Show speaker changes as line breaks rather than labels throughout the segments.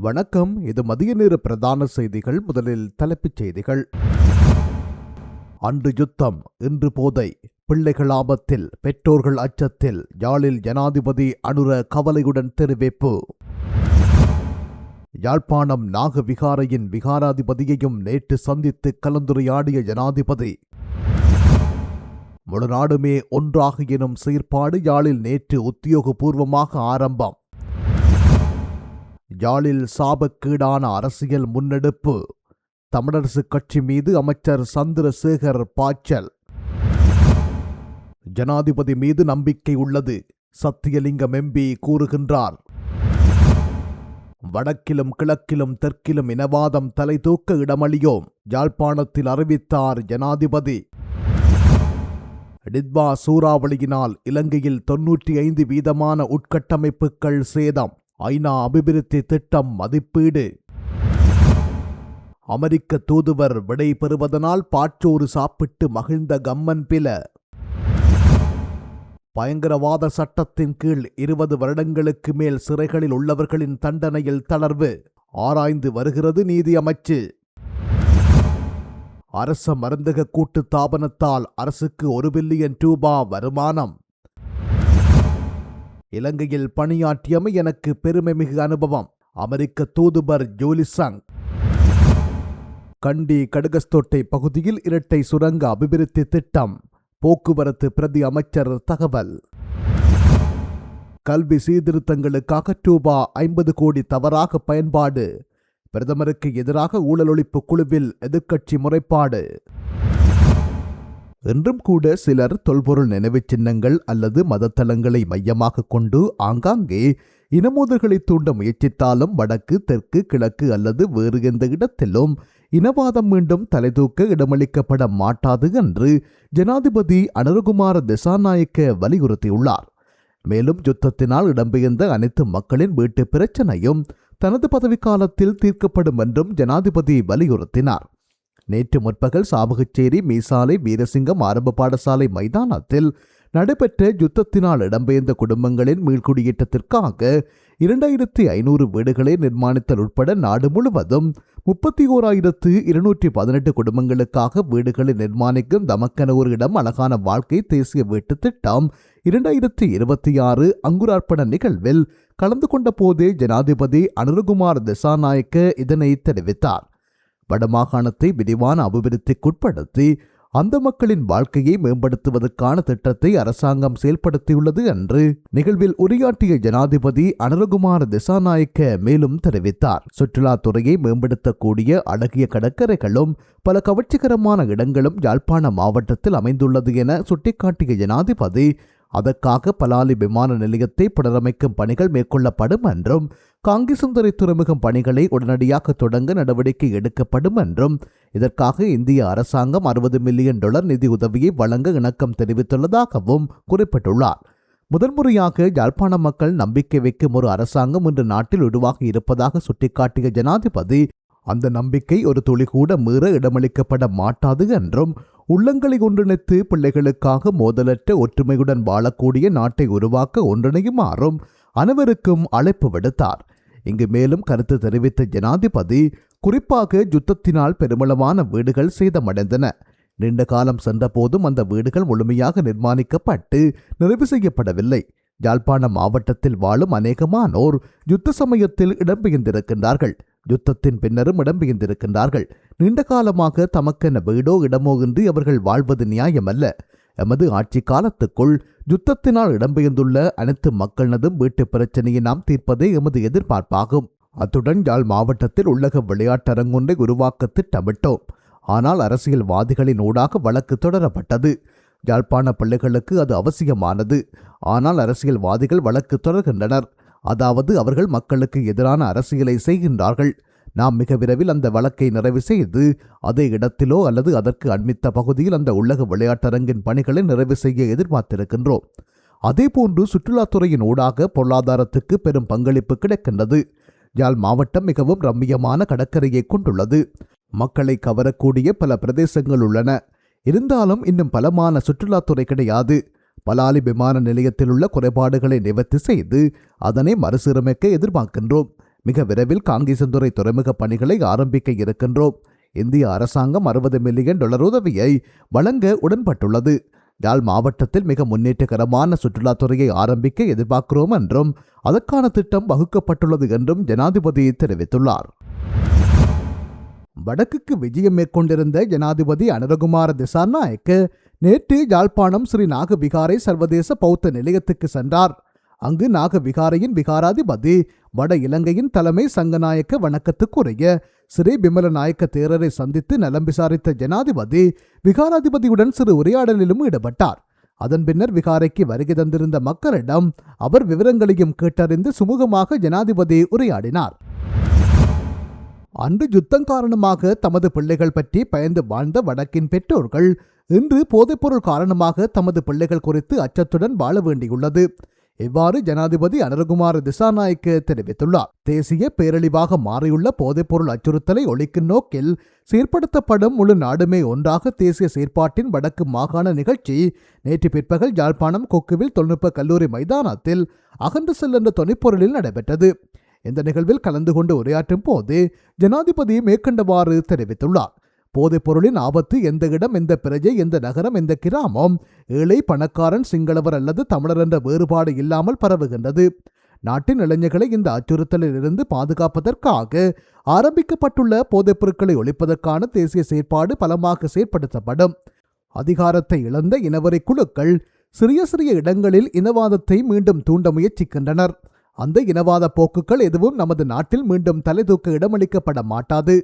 வணக்கம். இது மதிய நேர பிரதான செய்திகள். முதலில் தலைப்புச் செய்திகள். அன்று யுத்தம் இன்று போதை. பிள்ளைகள் ஆபத்தில் பெற்றோர்கள் அச்சத்தில். யாழில் ஜனாதிபதி அனுர கவலையுடன் தெரிவிப்பு. யாழ்ப்பாணம் நாகவிகாரையின் விகாராதிபதியையும் நேற்று சந்தித்து கலந்துரையாடிய ஜனாதிபதி முழு நாடுமே ஒன்றாக எனும் செயற்பாடு யாழில் நேற்று உத்தியோகபூர்வமாக ஆரம்பம். யாழில் சாபக்கீடான அரசியல் முன்னெடுப்பு. தமிழரசு கட்சி மீது அமைச்சர் சந்திரசேகர் பாய்ச்சல். ஜனாதிபதி மீது நம்பிக்கை உள்ளது சத்தியலிங்கம் எம்பி கூறுகின்றார். வடக்கிலும் கிழக்கிலும் தெற்கிலும் இனவாதம் தலை தூக்க இடமளியோம் யாழ்ப்பாணத்தில் அறிவித்தார் ஜனாதிபதி. டிட்வா சூறாவளியினால் இலங்கையில் தொன்னூற்றி ஐந்து வீதமான உட்கட்டமைப்புகள் சேதம். ஐநா அபிவிருத்தி திட்டம் மதிப்பீடு. அமெரிக்க தூதுவர் விடை பெறுவதனால் பாற்றோறு சாப்பிட்டு மகிழ்ந்த கம்மன் பில. பயங்கரவாத சட்டத்தின் கீழ் இருபது வருடங்களுக்கு மேல் சிறைகளில் உள்ளவர்களின் தண்டனையில் தளர்வு. ஆராய்ந்து வருகிறது நீதி அமைச்சு. அரச மருந்தக கூட்டு தாபனத்தால் அரசுக்கு ஒரு பில்லியன் ரூபா வருமானம். இலங்கையில் பணியாற்றியமை எனக்கு பெருமைமிகு அனுபவம். அமெரிக்க தூதுபர் ஜோலிசாங் கண்டி கடுகஸ்தோட்டை பகுதியில் இரட்டை சுரங்க அபிவிருத்தி திட்டம். போக்குவரத்து பிரதி அமைச்சர் தகவல். கல்வி சீர்திருத்தங்களுக்காக ரூபா ஐம்பது கோடி தவறாக பயன்பாடு. பிரதமருக்கு எதிராக ஊழலொழிப்பு குழுவில் எதிர்க்கட்சி முறைப்பாடு. இன்றும் கூட சிலர் தொல்பொருள் நினைவுச் சின்னங்கள் அல்லது மதத்தலங்களை மையமாக கொண்டு ஆங்காங்கே இனமோதல்களை தூண்ட முயற்சித்தாலும் வடக்கு தெற்கு கிழக்கு அல்லது வேறு எந்த இடத்திலும் இனவாதம் மீண்டும் தலைதூக்க இடமளிக்கப்பட மாட்டாது என்று ஜனாதிபதி அனுரகுமார திசாநாயக்க வலியுறுத்தியுள்ளார். மேலும் யுத்தத்தினால் இடம்பெயர்ந்த அனைத்து மக்களின் வீட்டு பிரச்சனையும் தனது பதவிக்காலத்தில் தீர்க்கப்படும் என்றும் ஜனாதிபதி வலியுறுத்தினார். நேற்று முற்பகல் சாவகச்சேரி மீசாலை வீரசிங்கம் ஆரம்ப பாடசாலை மைதானத்தில் நடைபெற்ற யுத்தத்தினால் இடம்பெயர்ந்த குடும்பங்களின் மீள்குடியேற்றத்திற்காக இரண்டாயிரத்தி ஐநூறு வீடுகளை நிர்மாணித்தல் உட்பட நாடு முழுவதும் முப்பத்தி ஓராயிரத்து இருநூற்றி பதினெட்டு குடும்பங்களுக்காக வீடுகளை நிர்மாணிக்கும் தமக்கென ஒரு இடம் அழகான வாழ்க்கை தேசிய வீட்டு திட்டம் இரண்டாயிரத்தி இருபத்தி ஆறு அங்குரார்ப்பண நிகழ்வில் கலந்து கொண்ட போதே ஜனாதிபதி அனுருகுமார் திசாநாயக்க இதனை தெரிவித்தார். வடமாகாணத்தை விரிவான அபிவிருத்திக்குட்படுத்தி அந்த மக்களின் வாழ்க்கையை மேம்படுத்துவதற்கான திட்டத்தை அரசாங்கம் செயல்படுத்தியுள்ளது என்று நிகழ்வில் உரையாற்றிய ஜனாதிபதி அனரகுமார் திசாநாயக்க மேலும் தெரிவித்தார். சுற்றுலாத்துறையை மேம்படுத்தக்கூடிய அழகிய கடற்கரைகளும் பல கவர்ச்சிகரமான இடங்களும் யாழ்ப்பாண மாவட்டத்தில் அமைந்துள்ளது என சுட்டிக்காட்டிய ஜனாதிபதி அதற்காக பலாலி விமான நிலையத்தை புனரமைக்கும் பணிகள் மேற்கொள்ளப்படும் என்றும் காங்கிசுந்தரை துறைமுகம் பணிகளை உடனடியாக தொடங்க நடவடிக்கை எடுக்கப்படும் என்றும் இதற்காக இந்திய அரசாங்கம் அறுபது மில்லியன் டாலர் நிதி உதவியை வழங்க இணக்கம் தெரிவித்துள்ளதாகவும் குறிப்பிட்டுள்ளார். முதன்முறையாக யாழ்ப்பாண மக்கள் நம்பிக்கை வைக்கும் ஒரு அரசாங்கம் இன்று நாட்டில் உருவாகி இருப்பதாக சுட்டிக்காட்டிய ஜனாதிபதி அந்த நம்பிக்கை ஒரு துளி கூட மீற இடமளிக்கப்பட மாட்டாது என்றும் உள்ளங்களை ஒன்றிணைத்து பிள்ளைகளுக்காக மோதலற்ற ஒற்றுமையுடன் வாழக்கூடிய நாட்டை உருவாக்க ஒன்றிணையுமாறும் அனைவருக்கும் அழைப்பு விடுத்தார். இங்கு மேலும் கருத்து தெரிவித்த ஜனாதிபதி குறிப்பாக யுத்தத்தினால் பெருமளவான வீடுகள் சேதமடைந்தன. நீண்ட காலம் சென்றபோதும் அந்த வீடுகள் முழுமையாக நிர்மாணிக்கப்பட்டு நிறைவு செய்யப்படவில்லை. யாழ்ப்பாண மாவட்டத்தில் வாழும் அநேகமானோர் யுத்த சமயத்தில் இடம்பெயர்ந்திருக்கின்றார்கள் யுத்தத்தின் பின்னரும் இடம்பெயர்ந்திருக்கின்றார்கள் நீண்ட காலமாக தமக்கென வீடோ இடமோ இன்றி அவர்கள் வாழ்வது நியாயமல்ல. எமது ஆட்சி காலத்துக்குள் யுத்தத்தினால் இடம்பெயர்ந்துள்ள அனைத்து மக்களினதும் வீட்டு பிரச்சனையை நாம் தீர்ப்பதே எமது எதிர்பார்ப்பாகும். அத்துடன் யாழ் மாவட்டத்தில் உள்ளக விளையாட்டரங்கொன்றை உருவாக்க திட்டமிட்டோம் ஆனால் அரசியல்வாதிகளின் ஊடாக வழக்கு தொடரப்பட்டது. யாழ்ப்பாண பிள்ளைகளுக்கு அது அவசியமானது. ஆனால் அரசியல்வாதிகள் வழக்கு தொடர்கின்றனர். அதாவது அவர்கள் மக்களுக்கு எதிரான அரசியலை செய்கின்றார்கள். நாம் மிக விரைவில் அந்த வழக்கை நிறைவு செய்து அதே இடத்திலோ அல்லது அதற்கு அண்மித்த பகுதியில் அந்த உள்ளக விளையாட்டரங்கின் பணிகளை நிறைவு செய்ய எதிர்பார்த்திருக்கின்றோம். அதேபோன்று சுற்றுலாத்துறையின் ஊடாக பொருளாதாரத்துக்கு பெரும் பங்களிப்பு கிடைக்கின்றது. யாழ் மாவட்டம் மிகவும் ரம்மியமான கடற்கரையை கொண்டுள்ளது. மக்களை கவரக்கூடிய பல பிரதேசங்கள் உள்ளன. இருந்தாலும் இன்னும் பலமான சுற்றுலாத்துறை கிடையாது. பலாலி விமான நிலையத்தில் உள்ள குறைபாடுகளை நிவர்த்தி செய்து அதனை மறுசீரமைக்க எதிர்பார்க்கின்றோம். மிக விரைவில் காங்கேசந்துறை துறைமுக பணிகளை ஆரம்பிக்க இருக்கின்றோம். இந்திய அரசாங்கம் அறுபது மில்லியன் டாலர் உதவியை வழங்க உடன்பட்டுள்ளது. யாழ் மாவட்டத்தில் மிக முன்னேற்றகரமான சுற்றுலாத்துறையை ஆரம்பிக்க எதிர்பார்க்கிறோம் என்றும் அதற்கான திட்டம் வகுக்கப்பட்டுள்ளது என்றும் ஜனாதிபதி தெரிவித்துள்ளார். வடக்குக்கு விஜயம் மேற்கொண்டிருந்த ஜனாதிபதி அனுரகுமார திசாநாயக்க நேற்று யாழ்ப்பாணம் ஸ்ரீ நாகவிகாரை சர்வதேச பௌத்த நிலையத்துக்கு சென்றார். அங்கு நாகவிகாரையின் விகாராதிபதி வட இலங்கையின் தலைமை சங்கநாயக்க வணக்கத்துக்குரிய ஸ்ரீ பிமல நாயக்க தேரரை சந்தித்து நலம் விசாரித்த ஜனாதிபதி விகாராதிபதியுடன் சிறு உரையாடலிலும் ஈடுபட்டார். அதன் பின்னர் விகாரைக்கு வருகை தந்திருந்த மக்களிடம் அவர் விவரங்களையும் கேட்டறிந்து சுமூகமாக ஜனாதிபதி உரையாடினார். அன்று யுத்தம் காரணமாக தமது பிள்ளைகள் பற்றி பயந்து வாழ்ந்த வடக்கின் பெற்றோர்கள் இன்று போதைப்பொருள் காரணமாக தமது பிள்ளைகள் குறித்து அச்சத்துடன் வாழ வேண்டியுள்ளது. இவ்வாறு ஜனாதிபதி அனர்குமார் திசாநாயக்க தெரிவித்துள்ளார். தேசிய பேரழிவாக மாறியுள்ள போதைப்பொருள் அச்சுறுத்தலை ஒழிக்கும் நோக்கில் சீர்படுத்தப்படும் முழு நாடுமே ஒன்றாக தேசிய செயற்பாட்டின் வடக்கு மாகாண நிகழ்ச்சி நேற்று பிற்பகல் யாழ்ப்பாணம் கொக்குவில் தொழில்நுட்ப கல்லூரி மைதானத்தில் அகன்று செல்லுன்ற தொனிப்பொருளில் நடைபெற்றது. இந்த நிகழ்வில் கலந்து கொண்டு உரையாற்றும் போது ஜனாதிபதி மேற்கண்டவாறு தெரிவித்துள்ளார். போதைப் பொருளின் ஆபத்து எந்த இடம் எந்த பிரஜை எந்த நகரம் எந்த கிராமம்? ஏழை பணக்காரன் சிங்களவர் அல்லது தமிழர் என்ற வேறுபாடு இல்லாமல் பரவுகின்றது. நாட்டின் இளைஞர்களை இந்த அச்சுறுத்தலில் இருந்து பாதுகாப்பதற்காக ஆரம்பிக்கப்பட்டுள்ள போதைப் பொருட்களை ஒழிப்பதற்கான தேசிய செயற்பாடு பலமாக செயற்படுத்தப்படும். அதிகாரத்தை இழந்த இனவரி குழுக்கள் சிறிய சிறிய இடங்களில் இனவாதத்தை மீண்டும் தூண்ட முயற்சிக்கின்றனர். அந்த இனவாத போக்குகள் எதுவும் நமது நாட்டில் மீண்டும் தலைதூக்க இடமளிக்கப்பட மாட்டாது.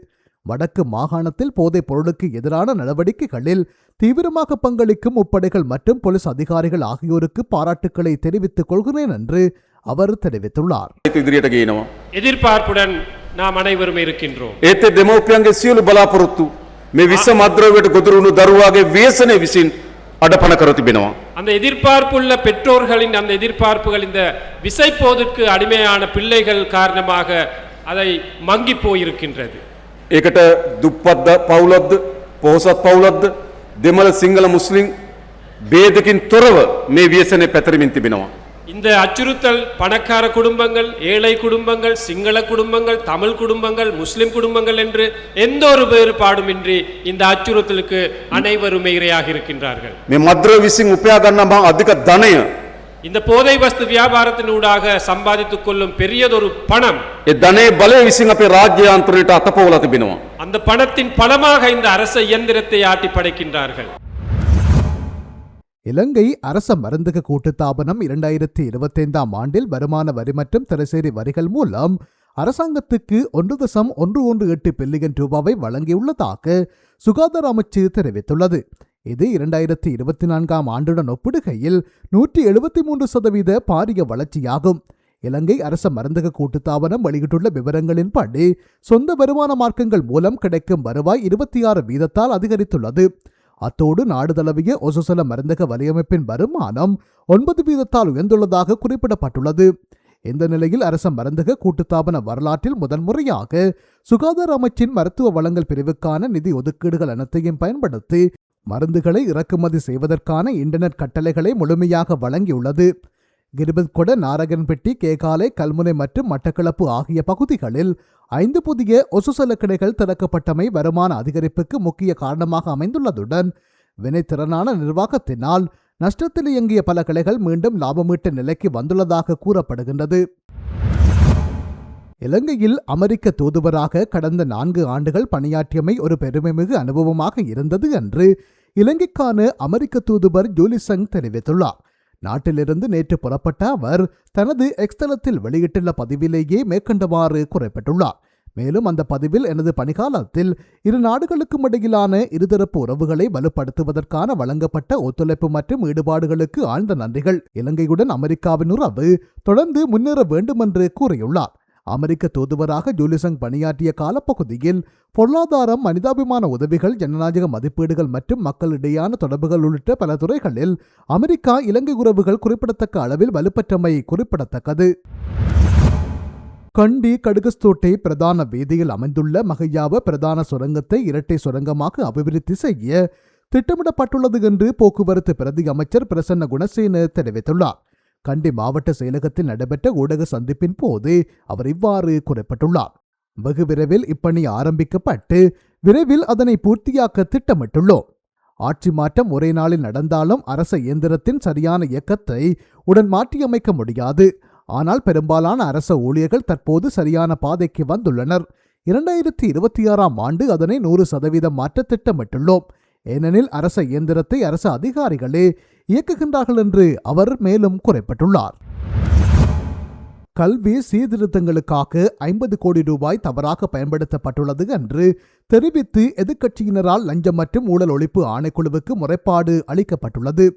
வடக்கு மாகாணத்தில் போதைப் பொருளுக்கு எதிரான நடவடிக்கைகளில் தீவிரமாக பங்களிக்கும் முப்படைகள் மற்றும் போலீஸ் அதிகாரிகள் ஆகியோருக்கு பாராட்டுக்களை தெரிவித்துக் கொள்கிறேன் என்று அவர் தெரிவித்துள்ளார்
ඒක ඉදිරියට ගේනවා.
எதிர்பார்ப்புடன் நாம் அனைவரும் இருக்கின்றோம்
ඒත් ඒ දෙමව්පියන්ගේ සියලු බලාපොරොත්තු මේ විශ්ව මද්‍රව්‍යයට ගොදුරුණු දරුවාගේ ව්‍යසනය විසින් අඩපණ කර තිබෙනවා.
அந்த எதிர்பார்ப்புள்ள பெற்றோர்களின் அந்த எதிர்பார்ப்புகள் இந்த விசைப்போதுக்கு அடிமையான பிள்ளைகள் காரணமாக அதை மங்கி போயிருக்கின்றது
ඒකට දුප්පත්ද පවුලොත්ද පොහොසත් පවුලොත්ද දෙමළ සිංහල මුස්ලිම් බේදකින් තොරව මේ ව්‍යසනය පැතරමින් තිබෙනවා.
இந்த அச்சுறுத்தல் பணக்கார குடும்பங்கள் ஏழை குடும்பங்கள் சிங்கள குடும்பங்கள் தமிழ் குடும்பங்கள் முஸ்லிம் குடும்பங்கள் என்று எந்த ஒரு வேறுபாடுமின்றி இந்த அச்சுறுத்தலுக்கு அனைவருமே இரையாக இருக்கின்றார்கள்
මේ මද්‍රව විසින් උපයා ගන්නා මා අධික ධනය
இந்த போதை வஸ்து வியாபாரத்தினூடாக சம்பாதித்துக் கொள்ளும் பெரியதொரு பணம்
ඒ ධනයේ බලය විසින් අපේ රාජ්‍ය යන්ත්‍රයට අතපොවලා තිබෙනවා.
அந்த பணத்தின் பலமாக இந்த அரச இயந்திரத்தை ஆட்டி படைக்கின்றார்கள்
இலங்கை அரச மருந்தக கூட்டுத்தாபனம் இரண்டாயிரத்தி இருபத்தைந்தாம் ஆண்டில் வருமான வரி மற்றும் திரைசேரி வரிகள் மூலம் அரசாங்கத்துக்கு ஒன்று தசம் ஒன்று ஒன்று எட்டு பில்லியன் ரூபாவை வழங்கியுள்ளதாக சுகாதார அமைச்சு தெரிவித்துள்ளது இது இரண்டாயிரத்தி இருபத்தி நான்காம் ஆண்டுடன் ஒப்பிடுகையில் நூற்றி எழுபத்தி மூன்று சதவீத பாரிய வளர்ச்சியாகும். இலங்கை அரச மருந்தக கூட்டுத்தாபனம் வெளியிட்டுள்ள விவரங்களின்படி சொந்த வருமான மார்க்கங்கள் மூலம் கிடைக்கும் வருவாய் இருபத்தி ஆறு வீதத்தால் அதிகரித்துள்ளது. அத்தோடு நாடு தழுவிய ஒசுசல மருந்தக வலையமைப்பின் வருமானம் ஒன்பது வீதத்தால் உயர்ந்துள்ளதாக குறிப்பிடப்பட்டுள்ளது. இந்த நிலையில் அரச மருந்தக கூட்டுத்தாபன வரலாற்றில் முதன்முறையாக சுகாதார அமைச்சின் மருத்துவ வளங்கள் பிரிவுக்கான நிதி ஒதுக்கீடுகள் அனைத்தையும் பயன்படுத்தி மருந்துகளை இறக்குமதி செய்வதற்கான இன்டர்நெட் கட்டளைகளை முழுமையாக வழங்கியுள்ளது. கிரிபத்கொட நாரகன்பெட்டி கேகாலை கல்முனை மற்றும் மட்டக்களப்பு ஆகிய பகுதிகளில் ஐந்து புதிய ஒசுசல கிளைகள் திறக்கப்பட்டமை வருமான அதிகரிப்புக்கு முக்கிய காரணமாக அமைந்துள்ளதுடன் வினைத்திறனான நிர்வாகத்தினால் நஷ்டத்தில் இயங்கிய பல கிளைகள் மீண்டும் லாபமீட்ட நிலைக்கு வந்துள்ளதாக கூறப்படுகின்றது. இலங்கையில் அமெரிக்க தூதுவராக கடந்த நான்கு ஆண்டுகள் பணியாற்றியமை ஒரு பெருமைமிகு அனுபவமாக இருந்தது என்று இலங்கைக்கான அமெரிக்க தூதுவர் ஜூலிசங் தெரிவித்துள்ளார். நாட்டிலிருந்து நேற்று புறப்பட்ட அவர் தனது எக்ஸ்தலத்தில் வெளியிட்டுள்ள பதிவிலேயே மேற்கண்டவாறு குறிப்பிட்டுள்ளார். மேலும் அந்த பதிவில் எனது பணிகாலத்தில் இரு நாடுகளுக்கும் இடையிலான இருதரப்பு உறவுகளை வலுப்படுத்துவதற்கான வழங்கப்பட்ட ஒத்துழைப்பு மற்றும் ஈடுபாடுகளுக்கு ஆழ்ந்த நன்றிகள். இலங்கையுடன் அமெரிக்காவின் உறவு தொடர்ந்து முன்னேற வேண்டும் என்று கூறியுள்ளார். அமெரிக்க தூதுவராக ஜூலிசங் பணியாற்றிய காலப்பகுதியில் பொருளாதாரம் மனிதாபிமான உதவிகள் ஜனநாயக மதிப்பீடுகள் மற்றும் மக்களிடையான தொடர்புகள் உள்ளிட்ட பல துறைகளில் அமெரிக்கா இலங்கை உறவுகள் குறிப்பிடத்தக்க அளவில் வலுப்பெற்றமை குறிப்பிடத்தக்கது. கண்டி கடுகஸ்தோட்டை பிரதான வீதியில் அமைந்துள்ள மகையாவ பிரதான சுரங்கத்தை இரட்டை சுரங்கமாக அபிவிருத்தி செய்ய திட்டமிடப்பட்டுள்ளது என்று போக்குவரத்து பிரதி அமைச்சர் பிரசன்ன குணசேன தெரிவித்துள்ளார். கண்டி மாவட்ட செயலகத்தில் நடைபெற்ற ஊடக சந்திப்பின் போது அவர் இவ்வாறு குறிப்பிட்டுள்ளார். வெகு விரைவில் இப்பணி ஆரம்பிக்கப்பட்டு விரைவில் அதனை பூர்த்தியாக்க திட்டமிட்டுள்ளோம். ஆட்சி மாற்றம் ஒரே நாளில் நடந்தாலும் அரச இயந்திரத்தின் சரியான இயக்கத்தை உடன் மாற்றியமைக்க முடியாது. ஆனால் பெரும்பாலான அரச ஊழியர்கள் தற்போது சரியான பாதைக்கு வந்துள்ளனர். இரண்டாயிரத்தி இருபத்தி ஆறாம் ஆண்டு அதனை நூறு சதவீதம் மாற்ற திட்டமிட்டுள்ளோம். ஏனெனில் அரச இயந்திரத்தை அரசு அதிகாரிகளே இயக்குகின்றார்கள் என்று அவர் மேலும் குறிப்பிட்டுள்ளார். கல்வி சீர்திருத்தங்களுக்காக ஐம்பது கோடி ரூபாய் தவறாக பயன்படுத்தப்பட்டுள்ளது என்று தெரிவித்து எதிர்க்கட்சியினரால் லஞ்சம் மற்றும் ஊழல் ஒழிப்பு ஆணைக்குழுவுக்கு முறைப்பாடு அளிக்கப்பட்டுள்ளது.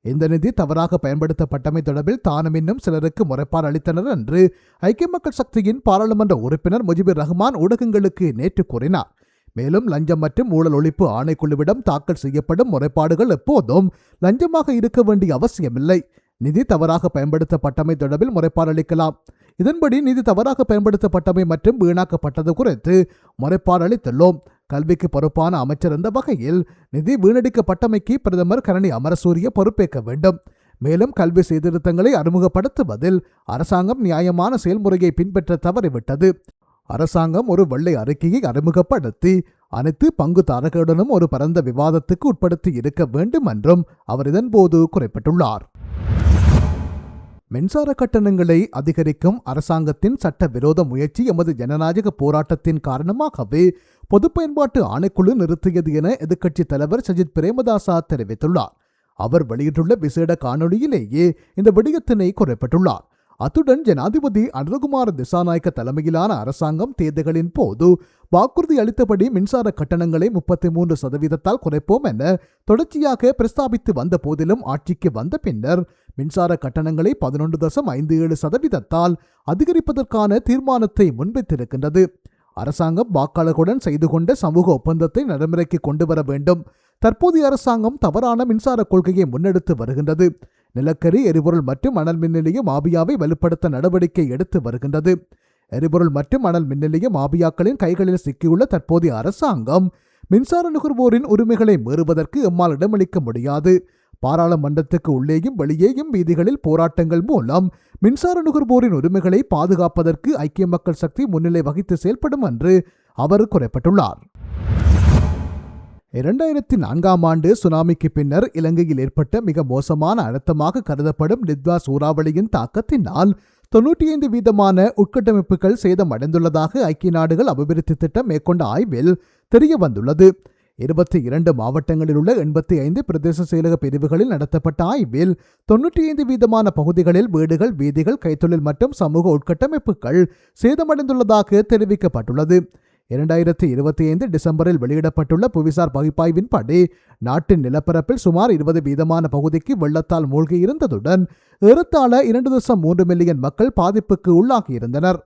இந்த நிதி தவறாக பயன்படுத்தப்பட்டமை தொடர்பில் தானும் இன்னும் சிலருக்கு முறைப்பாடு அளித்தனர் என்று ஐக்கிய மக்கள் சக்தியின் பாராளுமன்ற உறுப்பினர் முஜிபுர் ரஹ்மான் ஊடகங்களுக்கு நேற்று கூறினார். மேலும் லஞ்சம் மற்றும் ஊழல் ஒழிப்பு ஆணைக்குழுவிடம் தாக்கல் செய்யப்படும் முறைப்பாடுகள் எப்போதும் லஞ்சமாக இருக்க வேண்டிய அவசியமில்லை. நிதி தவறாக பயன்படுத்தப்பட்டமை தொடர்பில் முறைப்பாடு அளிக்கலாம். இதன்படி நிதி தவறாக பயன்படுத்தப்பட்டமை மற்றும் வீணாக்கப்பட்டது குறித்து முறைப்பாடு அளித்துள்ளோம். கல்விக்கு பொறுப்பான அமைச்சர் என்ற வகையில் நிதி வீணடிக்கப்பட்டமைக்கு பிரதமர் கரணி அமரசூரிய பொறுப்பேற்க வேண்டும். மேலும் கல்வி சீர்திருத்தங்களை அறிமுகப்படுத்துவதில் அரசாங்கம் நியாயமான செயல்முறையை பின்பற்ற தவறிவிட்டது. அரசாங்கம் ஒரு வெள்ளை அறிக்கையை அறிமுகப்படுத்தி அனைத்து பங்குதாரர்களுடனும் ஒரு பரந்த விவாதத்துக்கு உட்படுத்தி இருக்க வேண்டும் என்றும் அவர் இதன்போது குறிப்பிட்டுள்ளார். மின்சார கட்டணங்களை அதிகரிக்கும் அரசாங்கத்தின் சட்டவிரோத முயற்சி எமது ஜனநாயக போராட்டத்தின் காரணமாகவே பொது பயன்பாட்டு ஆணைக்குழு நிறுத்தியது என எதிர்க்கட்சித் தலைவர் சஜித் பிரேமதாசா தெரிவித்துள்ளார். அவர் வெளியிட்டுள்ள விசேட காணொளியிலேயே இந்த விடயத்தினை குறிப்பிட்டுள்ளார். அத்துடன் ஜனாதிபதி அனுரகுமார திசாநாயக்க தலைமையிலான அரசாங்கம் தேர்தல்களின் போது வாக்குறுதி அளித்தபடி மின்சார கட்டணங்களை முப்பத்தி மூன்று சதவீதத்தால் குறைப்போம் என தொடர்ச்சியாக பிரஸ்தாபித்து வந்த போதிலும் ஆட்சிக்கு வந்த பின்னர் மின்சார கட்டணங்களை பதினொன்று தசம் ஐந்து ஏழு சதவீதத்தால் அதிகரிப்பதற்கான தீர்மானத்தை முன்வைத்திருக்கின்றது. அரசாங்கம் வாக்காளர்களுடன் செய்து கொண்ட சமூக ஒப்பந்தத்தை நடைமுறைக்கு கொண்டு வர வேண்டும். தற்போதைய அரசாங்கம் தவறான மின்சார கொள்கையை முன்னெடுத்து வருகின்றது. நிலக்கரி எரிபொருள் மற்றும் அனல் மின் நிலையம் ஆபியாவை வலுப்படுத்த நடவடிக்கை எடுத்து வருகின்றது. எரிபொருள் மற்றும் அனல் மின் நிலையம் ஆபியாக்களின் கைகளில் சிக்கியுள்ள தற்போதைய அரசாங்கம் மின்சார நுகர்வோரின் உரிமைகளை மீறுவதற்கு எம்மால் இடமளிக்க முடியாது. பாராளுமன்றத்துக்கு உள்ளேயும் வெளியேயும் வீதிகளில் போராட்டங்கள் மூலம் மின்சார நுகர்வோரின் உரிமைகளை பாதுகாப்பதற்கு ஐக்கிய மக்கள் சக்தி முன்னிலை வகித்து செயல்படும் என்று அவர் குறிப்பிட்டுள்ளார். இரண்டாயிரத்தி நான்காம் ஆண்டு சுனாமிக்கு பின்னர் இலங்கையில் ஏற்பட்ட மிக மோசமான அழுத்தமாக கருதப்படும் நித்வா சூறாவளியின் தாக்கத்தினால் தொன்னூற்றி ஐந்து வீதமான உட்கட்டமைப்புகள் சேதமடைந்துள்ளதாக ஐக்கிய நாடுகள் அபிவிருத்தி திட்டம் மேற்கொண்ட ஆய்வில் தெரிய வந்துள்ளது. இருபத்தி இரண்டு மாவட்டங்களில் உள்ள எண்பத்தி ஐந்து பிரதேச செயலக பிரிவுகளில் நடத்தப்பட்ட ஆய்வில் தொன்னூற்றி ஐந்து வீதமான பகுதிகளில் வீடுகள் வீதிகள் கைத்தொழில் மற்றும் சமூக உட்கட்டமைப்புகள் சேதமடைந்துள்ளதாக தெரிவிக்கப்பட்டுள்ளது. இரண்டாயிரத்தி இருபத்தி ஐந்து டிசம்பரில் வெளியிடப்பட்டுள்ள புவிசார் பகுப்பாய்வின்படி நாட்டின் நிலப்பரப்பில் சுமார் இருபது வீதமான பகுதிக்கு வெள்ளத்தால் மூழ்கியிருந்ததுடன் ஏறத்தாழ இரண்டு தசம் மூன்று மில்லியன் மக்கள் பாதிப்புக்கு உள்ளாகியிருந்தனர்.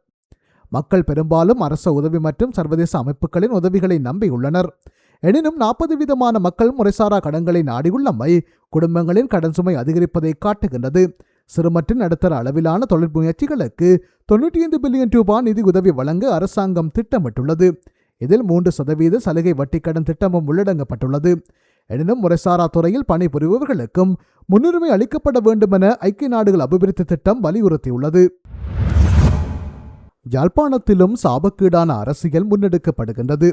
மக்கள் பெரும்பாலும் அரச உதவி மற்றும் சர்வதேச அமைப்புகளின் உதவிகளை நம்பியுள்ளனர் எனினும் நாற்பது வீதமான மக்கள் முறைசாரா கடன்களை நாடியுள்ளமை குடும்பங்களின் கடன் சுமை அதிகரிப்பதை காட்டுகின்றது. சிறுமற்று நடுத்தர அளவிலான தொழில் முயற்சிகளுக்கு தொண்ணூற்றி ஐந்து பில்லியன் ரூபாய் நிதி உதவி வழங்க அரசாங்கம் திட்டமிட்டுள்ளது. இதில் மூன்று சதவீத சலுகை வட்டிக்கடன் திட்டமும் உள்ளடங்கப்பட்டுள்ளது. எனினும் முறைசாரா துறையில் பணிபுரிபவர்களுக்கும் முன்னுரிமை அளிக்கப்பட வேண்டுமென ஐக்கிய நாடுகள் அபிவிருத்தி திட்டம் வலியுறுத்தியுள்ளது. யாழ்ப்பாணத்திலும் சாபக்கீடான அரசியல் முன்னெடுக்கப்படுகின்றது.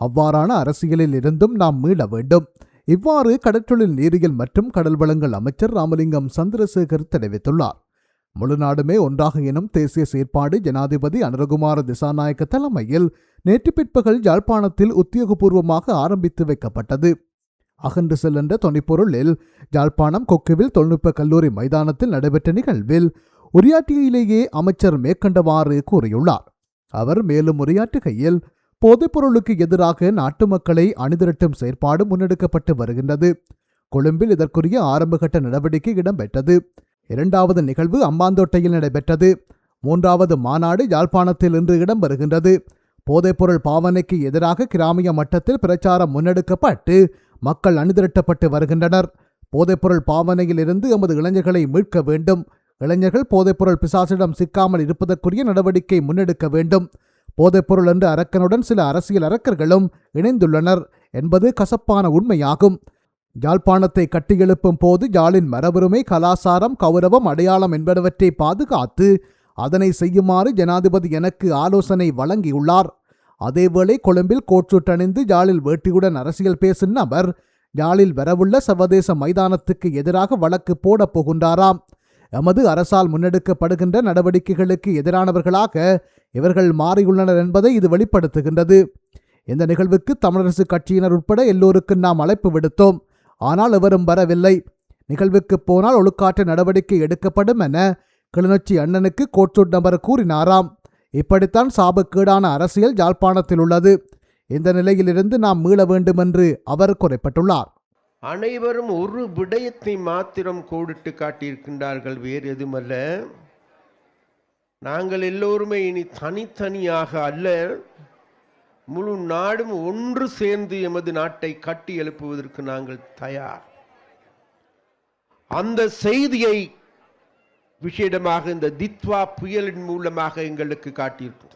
அவ்வாறான அரசியலில் இருந்தும் நாம் மீள வேண்டும். இவ்வாறு கடற்றொழில் நீரியல் மற்றும் கடல் வளங்கள் அமைச்சர் ராமலிங்கம் சந்திரசேகர் தெரிவித்துள்ளார். முழு நாடுமே ஒன்றாக எனும் தேசிய செயற்பாடு ஜனாதிபதி அனுரகுமார திசாநாயக்க தலைமையில் நேற்று பிற்பகல் யாழ்ப்பாணத்தில் உத்தியோகபூர்வமாக ஆரம்பித்து வைக்கப்பட்டது. அகன்று செல்கின்ற தொனிப்பொருளில் யாழ்ப்பாணம் கொக்குவில் தொழில்நுட்ப கல்லூரி மைதானத்தில் நடைபெற்ற நிகழ்வில் உரையாற்றியிலேயே அமைச்சர் மேற்கண்டவாறு கூறியுள்ளார். அவர் மேலும் உரையாற்றுகையில் போதைப்பொருளுக்கு எதிராக நாட்டு மக்களை அணிதிரட்டும் செயற்பாடு முன்னெடுக்கப்பட்டு வருகின்றது. கொழும்பில் இதற்குரிய ஆரம்பகட்ட நடவடிக்கை இடம்பெற்றது. இரண்டாவது நிகழ்வு அம்பாந்தோட்டையில் நடைபெற்றது. மூன்றாவது மாநாடு யாழ்ப்பாணத்தில் இன்று இடம்பெறுகின்றது. போதைப்பொருள் பாவனைக்கு எதிராக கிராமிய மட்டத்தில் பிரச்சாரம் முன்னெடுக்கப்பட்டு மக்கள் அணிதிரட்டப்பட்டு வருகின்றனர். போதைப்பொருள் பாவனையில் இருந்து எமது இளைஞர்களை மீட்க வேண்டும். இளைஞர்கள் போதைப்பொருள் பிசாசிடம் சிக்காமல் இருப்பதற்குரிய நடவடிக்கை முன்னெடுக்க வேண்டும். போதைப்பொருள் என்ற அரக்கனுடன் சில அரசியல் அரக்கர்களும் இணைந்துள்ளனர் என்பது கசப்பான உண்மையாகும். யாழ்ப்பாணத்தை கட்டியெழுப்பும் போது யாழின் மரபுரிமை கலாசாரம் கௌரவம் அடையாளம் என்பனவற்றை பாதுகாத்து அதனை செய்யுமாறு ஜனாதிபதி எனக்கு ஆலோசனை வழங்கியுள்ளார். அதேவேளை கொழும்பில் கோட்சுட்டணிந்து யாழில் வேட்டியுடன் அரசியல் பேசும் நபர் யாழில் வரவுள்ள சர்வதேச மைதானத்துக்கு எதிராக வழக்கு போடப் போகின்றாராம். எமது அரசால் முன்னெடுக்கப்படுகின்ற நடவடிக்கைகளுக்கு எதிரானவர்களாக இவர்கள் மாறியுள்ளனர் என்பதை இது வெளிப்படுத்துகின்றது. இந்த நிகழ்வுக்கு தமிழரசு கட்சியினர் உட்பட எல்லோருக்கும் நாம் அழைப்பு விடுத்தோம். ஆனால் எவரும் வரவில்லை. நிகழ்வுக்கு போனால் ஒழுக்காற்று நடவடிக்கை எடுக்கப்படும் என கிளிநொச்சி அண்ணனுக்கு கோட்சூட் நபர் கூறினாராம். இப்படித்தான் சாபக்கேடான அரசியல் யாழ்ப்பாணத்தில் உள்ளது. இந்த நிலையிலிருந்து நாம் மீள வேண்டும் என்று அவர் குறைப்பட்டுள்ளார்.
அனைவரும் ஒரு விடயத்தை மாத்திரம் கோடிட்டு காட்டியிருக்கின்றார்கள் வேறு எதுமல்ல. நாங்கள் எல்லோருமே இனி தனித்தனியாக அல்ல முழு நாடும் ஒன்று சேர்ந்து எமது நாட்டை கட்டி எழுப்புவதற்கு நாங்கள் தயார். அந்த செய்தியை விஷயமாக இந்த தித்வா புயலின் மூலமாக எங்களுக்கு காட்டியிருக்கிறோம்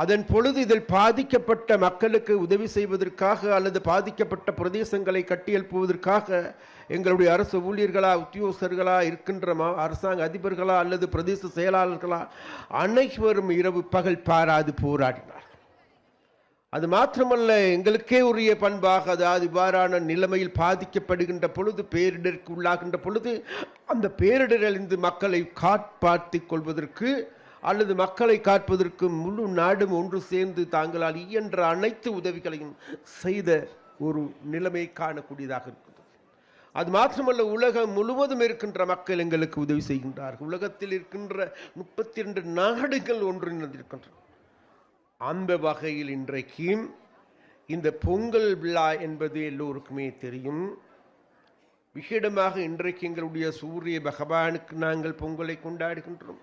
அதன் பொழுது இதில் பாதிக்கப்பட்ட மக்களுக்கு உதவி செய்வதற்காக அல்லது பாதிக்கப்பட்ட பிரதேசங்களை கட்டியெழுப்புவதற்காக எங்களுடைய அரசு ஊழியர்களா உத்தியோகஸ்தர்களா இருக்கின்ற அரசாங்க அதிபர்களா அல்லது பிரதேச செயலாளர்களா அனைவரும் இரவு பகல் பாராது போராடினார் அது மாத்திரமல்ல எங்களுக்கே உரிய பண்பாக அதாவது இவ்வாறான நிலைமையில் பாதிக்கப்படுகின்ற பொழுது பேரிடருக்கு உள்ளாகின்ற பொழுது அந்த பேரிடரிலிருந்து மக்களை காப்பாற்றிக் கொள்வதற்கு அல்லது மக்களை காப்பதற்கு முழு நாடும் ஒன்று சேர்ந்து தாங்களால் இயன்ற அனைத்து உதவிகளையும் செய்த ஒரு நிலைமை காணக்கூடியதாக இருக்கிறது. அது மாத்திரமல்ல உலகம் முழுவதும் இருக்கின்ற மக்கள் எங்களுக்கு உதவி செய்கின்றார்கள். உலகத்தில் இருக்கின்ற முப்பத்தி ரெண்டு நாடுகள் ஒன்றிணைந்திருக்கின்றன. அந்த வகையில் இன்றைக்கு இந்த பொங்கல் விழா என்பது எல்லோருக்குமே தெரியும். விசேடமாக இன்றைக்கு எங்களுடைய சூரிய பகவானுக்கு நாங்கள் பொங்கலை கொண்டாடுகின்றோம்.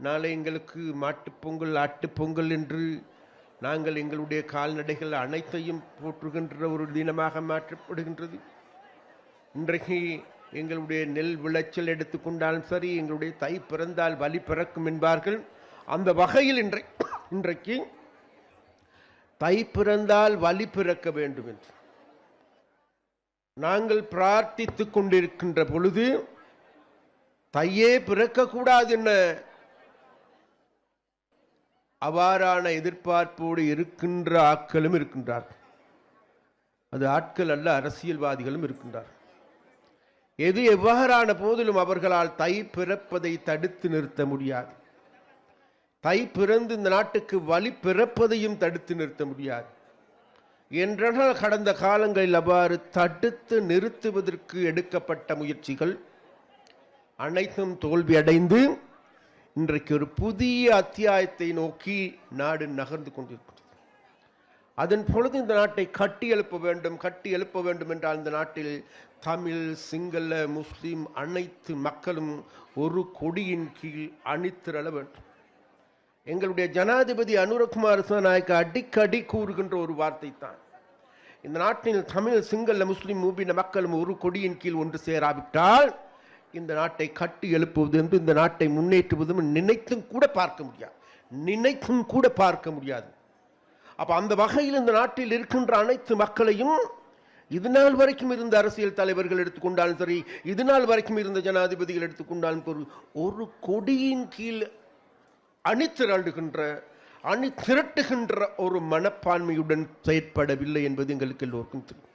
நாளை எங்களுக்கு மாட்டுப் பொங்கல் பொங்கல் என்று நாங்கள் எங்களுடைய கால்நடைகள் அனைத்தையும் போற்றுகின்ற ஒரு தினமாக மாற்றப்படுகின்றது. இன்றைக்கு எங்களுடைய நெல் விளைச்சல் எடுத்துக்கொண்டாலும் சரி எங்களுடைய தை பிறந்தால் வலி பிறக்கும் என்பார்கள். அந்த வகையில் இன்றை இன்றைக்கு தை பிறந்தால் வலி பிறக்க வேண்டும் என்று நாங்கள் பிரார்த்தித்து கொண்டிருக்கின்ற பொழுது தையே பிறக்கக்கூடாது என்ன அவ்வாறான எதிர்பார்ப்போடு இருக்கின்ற ஆட்களும் இருக்கின்றார் அது ஆட்கள் அல்ல அரசியல்வாதிகளும் இருக்கின்றார். எது எவ்வாறான போதிலும் அவர்களால் தை பிறப்பதை தடுத்து நிறுத்த முடியாது. தை பிறந்து இந்த நாட்டுக்கு வழி பிறப்பதையும் தடுத்து நிறுத்த முடியாது. என்றால் கடந்த காலங்களில் அவ்வாறு தடுத்து நிறுத்துவதற்கு எடுக்கப்பட்ட முயற்சிகள் அனைத்தும் தோல்வியடைந்து இன்றைக்கு ஒரு புதிய அத்தியாயத்தை நோக்கி நாடு நகர்ந்து கொண்டிருக்கிறது. அதன் பொழுது இந்த நாட்டை கட்டி எழுப்ப வேண்டும் கட்டி எழுப்ப வேண்டும் என்றால் இந்த நாட்டில் தமிழ் சிங்கள முஸ்லீம் அனைத்து மக்களும் ஒரு கொடியின் கீழ் அணித்திரள வேண்டும். எங்களுடைய ஜனாதிபதி அனுரகுமார் நாயக்க அடிக்கடி கூறுகின்ற ஒரு வார்த்தை தான் இந்த நாட்டில் தமிழ் சிங்கள முஸ்லீம் மூபின மக்களும் ஒரு கொடியின் கீழ் ஒன்று சேராவிட்டால் இந்த நாட்டை கட்டி எழுப்புவது என்று இந்த நாட்டை முன்னேற்றுவதும் நினைத்தும் கூட பார்க்க முடியாது. நினைத்தும் கூட பார்க்க முடியாது. அப்போ அந்த வகையில் இந்த நாட்டில் இருக்கின்ற அனைத்து மக்களையும் இது நாள் வரைக்கும் இருந்த அரசியல் தலைவர்கள் எடுத்துக்கொண்டாலும் சரி இது நாள் வரைக்கும் இருந்த ஜனாதிபதிகள் எடுத்துக்கொண்டாலும் ஒரு ஒரு கொடியின் கீழ் அணித்திரண்டுகின்ற அணி திரட்டுகின்ற ஒரு மனப்பான்மையுடன் செயற்படவில்லை என்பது எங்களுக்கு எல்லோருக்கும் தெரியும்.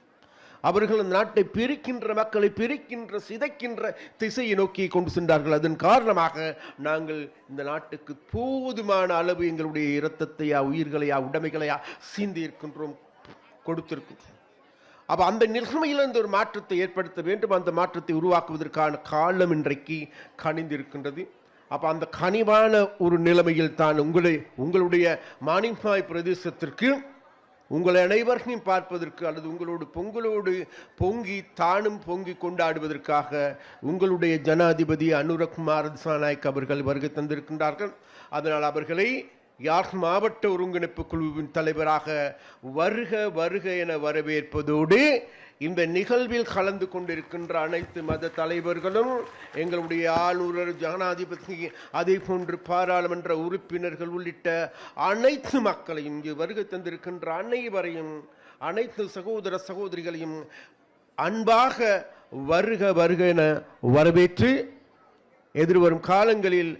அவர்கள் அந்த நாட்டை பிரிக்கின்ற மக்களை பிரிக்கின்ற சிதைக்கின்ற திசையை நோக்கி கொண்டு சென்றார்கள். அதன் காரணமாக நாங்கள் இந்த நாட்டுக்கு போதுமான அளவு எங்களுடைய இரத்தத்தையா உயிர்களையா உடைமைகளையா சிந்தி இருக்கின்றோம் கொடுத்திருக்கின்றோம். அப்போ அந்த நிலைமையிலிருந்து ஒரு மாற்றத்தை ஏற்படுத்த வேண்டும். அந்த மாற்றத்தை உருவாக்குவதற்கான காலம் இன்றைக்கு கனிந்திருக்கின்றது. அப்போ அந்த கனிவான ஒரு நிலைமையில் தான் உங்களை உங்களுடைய மானிமாய் பிரதேசத்திற்கு உங்களை அனைவர்களையும் பார்ப்பதற்கு அல்லது உங்களோடு பொங்கலோடு பொங்கி தானும் பொங்கி கொண்டாடுவதற்காக உங்களுடைய ஜனாதிபதி அனுரகுமார் திசாநாயக் அவர்கள் வருகை தந்திருக்கின்றார்கள். அதனால் அவர்களை யாழ் மாவட்ட ஒருங்கிணைப்பு குழுவின் தலைவராக வருக வருக என வரவேற்பதோடு இந்த நிகழ்வில் கலந்து கொண்டிருக்கின்ற அனைத்து மத தலைவர்களும் எங்களுடைய ஆளுநர் ஜனாதிபதி அதே போன்று பாராளுமன்ற உறுப்பினர்கள் உள்ளிட்ட அனைத்து மக்களையும் இங்கு வருகை தந்திருக்கின்ற அனைவரையும் அனைத்து சகோதர சகோதரிகளையும் அன்பாக வருக வருக என வரவேற்று எதிர்வரும் காலங்களில்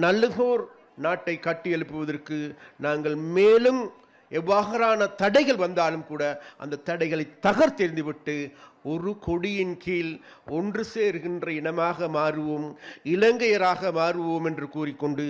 நல்லதோர் நாட்டை கட்டியெழுப்புவதற்கு நாங்கள் மேலும் எவ்வாறான தடைகள் வந்தாலும் கூட அந்த தடைகளை தகர்த்தெறிந்துவிட்டு ஒரு கொடியின் கீழ் ஒன்று சேர்கின்ற இனமாக மாறுவோம் இலங்கையராக மாறுவோம் என்று கூறிக்கொண்டு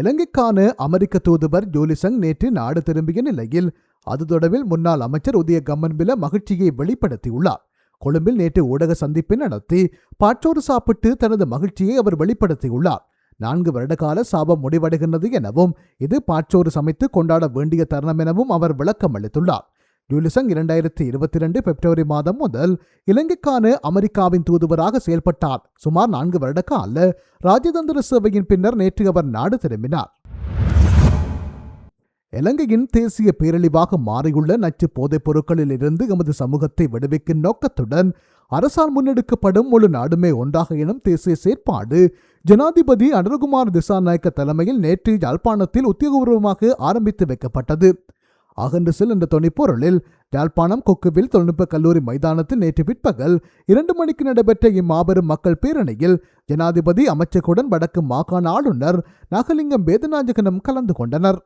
இலங்கைக்கான அமெரிக்க தூதுவர் ஜோலிசங் நேற்று நாடு திரும்பிய நிலையில் அது தொடர்பில் முன்னாள் அமைச்சர் உதய கம்மன்பில மகிழ்ச்சியை வெளிப்படுத்தியுள்ளார். கொழும்பில் நேற்று ஊடக சந்திப்பை நடத்தி பாற்றோறு சாப்பிட்டு தனது மகிழ்ச்சியை அவர் வெளிப்படுத்தியுள்ளார். நான்கு வருடகால சாபம் முடிவடைகின்றது எனவும் இது பாற்றோறு சமைத்து கொண்டாட வேண்டிய தருணம் எனவும் அவர் விளக்கம் அளித்துள்ளார். ஜூலிசங் இரண்டாயிரத்தி இருபத்தி ரெண்டு பிப்ரவரி மாதம் முதல் இலங்கைக்கான அமெரிக்காவின் தூதுவராக செயல்பட்டார். சுமார் நான்கு வருட கால ராஜதந்திர சேவையின் பின்னர் நேற்று அவர் நாடு திரும்பினார். இலங்கையின் தேசிய பேரழிவாக மாறியுள்ள நச்சு போதைப் பொருட்களில் இருந்து எமது சமூகத்தை விடுவிக்கும் நோக்கத்துடன் அரசால் முன்னெடுக்கப்படும் முழு நாடுமே ஒன்றாக எனும் தேசிய செயற்பாடு ஜனாதிபதி அனுரகுமார் திசாநாயக்க தலைமையில் நேற்று யாழ்ப்பாணத்தில் உத்தியோகபூர்வமாக ஆரம்பித்து வைக்கப்பட்டது. அகன்று என்ற தொனிப்பொருளில் யாழ்ப்பாணம் கொக்குவில் தொழில்நுட்ப கல்லூரி மைதானத்தில் நேற்று பிற்பகல் இரண்டு மணிக்கு நடைபெற்ற இம்மாபெரும் மக்கள் பேரணியில் ஜனாதிபதி அமைச்சருடன் வடக்கு மாகாண ஆளுநர் நாகலிங்கம் வேதநாயகனும் கலந்து கொண்டனர்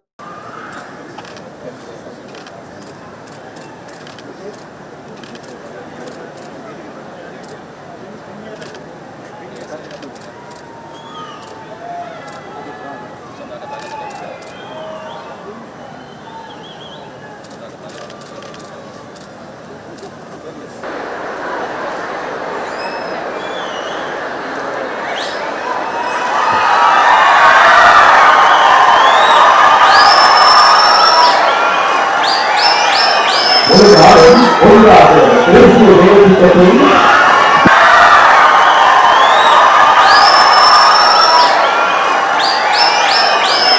ஒரு நாளும் ஒன்றாக தேசிய வேலைத்திட்டத்தை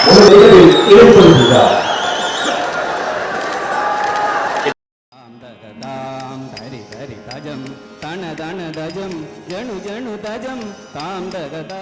ஒரு நிகழ்வில் ஏற்படுத்துகிறார்
தாம் தரி தரி தஜம் தன தன தஜம் ஜனு ஜனு தஜம் தாம் தகதா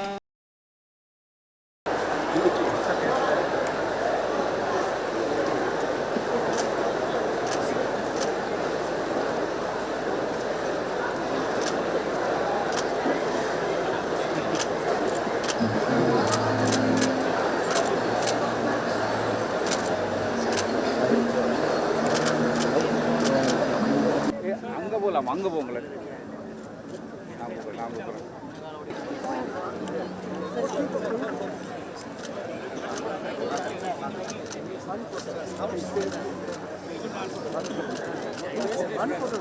Antwort.